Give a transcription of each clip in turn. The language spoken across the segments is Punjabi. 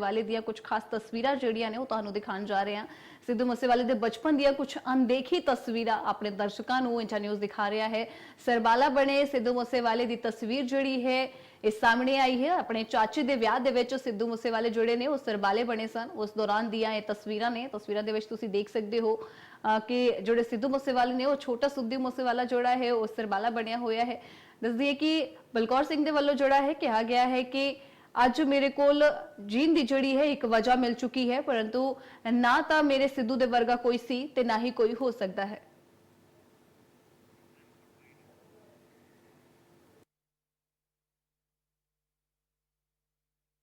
ਵਾਲੇ ਦੀਆਂ ਕੁਝ ਖਾਸ ਤਸਵੀਰਾਂ ਜਿਹੜੀਆਂ ਨੇ ਉਹ ਤੁਹਾਨੂੰ ਦਿਖਾਉਣ ਜਾ ਰਹੇ ਹਾਂ। ਸਿੱਧੂ ਮੂਸੇਵਾਲੇ ਦੇ ਬਚਪਨ ਦੀਆਂ ਕੁਝ ਅਣਦੇਖੀ ਤਸਵੀਰਾਂ ਆਪਣੇ ਦਰਸ਼ਕਾਂ ਨੂੰ ਇੰਟਰ ਨਿਊਜ਼ ਦਿਖਾ ਰਿਹਾ ਹੈ। ਸਰਬਾਲਾ ਬਣੇ ਸਿੱਧੂ ਮੂਸੇਵਾਲੇ ਦੀ ਤਸਵੀਰ ਜਿਹੜੀ ਹੈ ਇਹ ਸਾਹਮਣੇ ਆਈ ਹੈ। ਆਪਣੇ ਚਾਚੇ ਦੇ ਵਿਆਹ ਦੇ ਵਿੱਚ ਸਿੱਧੂ ਮੂਸੇਵਾਲੇ ਜਿਹੜੇ ਨੇ ਉਹ ਸਰਬਾਲੇ ਬਣੇ ਸਨ। ਉਸ ਦੌਰਾਨ ਦੀਆਂ ਇਹ ਤਸਵੀਰਾਂ ਨੇ ਤਸਵੀਰਾਂ ਦੇ ਵਿੱਚ ਤੁਸੀਂ ਦੇਖ ਸਕਦੇ ਹੋ ਅਹ, ਕਿ ਜਿਹੜੇ ਸਿੱਧੂ ਮੂਸੇਵਾਲੇ ਨੇ ਉਹ ਛੋਟਾ ਸਿੱਧੂ ਮੂਸੇਵਾਲਾ ਜਿਹੜਾ ਹੈ ਉਹ ਸਰਬਾਲਾ ਬਣਿਆ ਹੋਇਆ ਹੈ। ਦੱਸਦੀ ਹੈ ਕਿ ਬਲਕੌਰ ਸਿੰਘ ਦੇ ਵੱਲੋਂ ਜਿਹੜਾ ਹੈ ਕਿਹਾ ਗਿਆ ਹੈ ਕਿ ਅੱਜ ਮੇਰੇ ਕੋਲ ਜੀਣ ਦੀ ਜਿਹੜੀ ਹੈ ਇੱਕ ਵਜ੍ਹਾ ਮਿਲ ਚੁੱਕੀ ਹੈ, ਪਰੰਤੂ ਨਾ ਤਾਂ ਮੇਰੇ ਸਿੱਧੂ ਦੇ ਵਰਗਾ ਕੋਈ ਸੀ ਤੇ ਨਾ ਹੀ ਕੋਈ ਹੋ ਸਕਦਾ ਹੈ।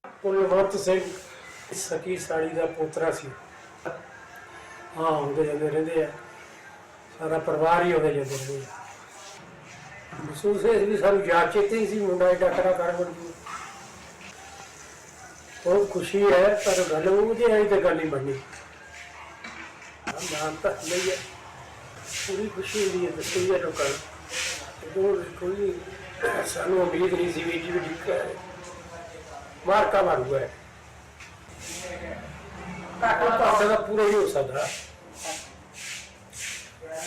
ਕੁਲਵੰਤ ਸਿੰਘ ਸਕੀ ਸਾੜੀ ਦਾ ਪੋਤਰਾ ਸੀ। ਹਾਂ, ਹੁੰਦੇ ਜਾਂਦੇ ਰਹਿੰਦੇ ਆ। ਸਾਰਾ ਪਰਿਵਾਰ ਹੀ ਹੁੰਦੇ ਜਾਂਦੇ ਰਹਿੰਦੇ ਆ। ਮਹਿਸੂਸ ਹੈ ਵੀ ਸਾਨੂੰ ਯਾਦ ਚੇਤੇ ਸੀ, ਮੁੰਡਾ ਏਡਾ ਕਰਾ ਕਰ ਬਣ ਗਿਆ। ਬਹੁਤ ਖੁਸ਼ੀ ਹੈ, ਪਰ ਗੱਲ ਉਹਦੇ ਆਈ ਤੇ ਗੱਲ ਨਹੀਂ ਬਣਨੀ। ਨਾਮ ਤਾਂ ਨਹੀਂ ਹੈ। ਪੂਰੀ ਖੁਸ਼ੀ ਹੁੰਦੀ ਹੈ, ਦੱਸੀ ਹੈ ਲੋਕਾਂ ਨੂੰ ਕੋਈ ਸਾਨੂੰ ਉਮੀਦ ਨਹੀਂ ਸੀ ਵੀ ਜੀ ਵੀ ਮਾਰਕਾ ਮਾਰੂਗਾ ਇਹ। ਉਹ ਘਾਟਾ ਦਾ ਪੂਰਾ ਹੀ ਹੋ ਸਕਦਾ।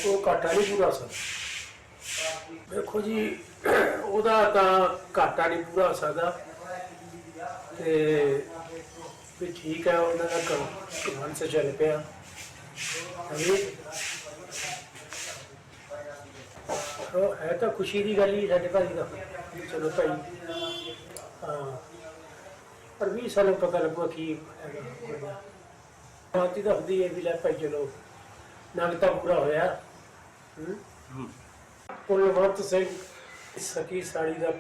ਉਹ ਘਾਟਾ ਨਹੀਂ ਪੂਰਾ ਹੋ ਸਕਦਾ। ਦੇਖੋ ਜੀ, ਉਹਦਾ ਤਾਂ ਘਾਟਾ ਨਹੀਂ ਪੂਰਾ ਹੋ ਸਕਦਾ। ਤੇ ਵੀ ਠੀਕ ਹੈ ਉਹਨਾਂ ਦਾ ਕੰਮ ਮਨ ਸੇ ਚੱਲ ਪਿਆ। ਅਭੀ ਉਹ ਹੈ ਤਾਂ ਖੁਸ਼ੀ ਦੀ ਗੱਲ ਹੀ ਸਾਡੇ ਭਾਈ ਦਾ। ਚਲੋ ਭਾਈ। ਹਾਂ। ਪਰ ਵੀ ਸਾਨੂੰ ਪਤਾ ਲੱਗੂਗਾ ਕੀ ਬਾਤੀ ਤਾਂ ਹੁੰਦੀ ਹੈ ਵੀ ਲੈ ਭਾਈ ਚਲੋ ਨਗ ਤਾਂ ਪੂਰਾ ਹੋਇਆ। ਹੂੰ। ਕੁਲਵੰਤ ਸਿੰਘ ਸਕੀ ਸਾੜੀ ਦਾ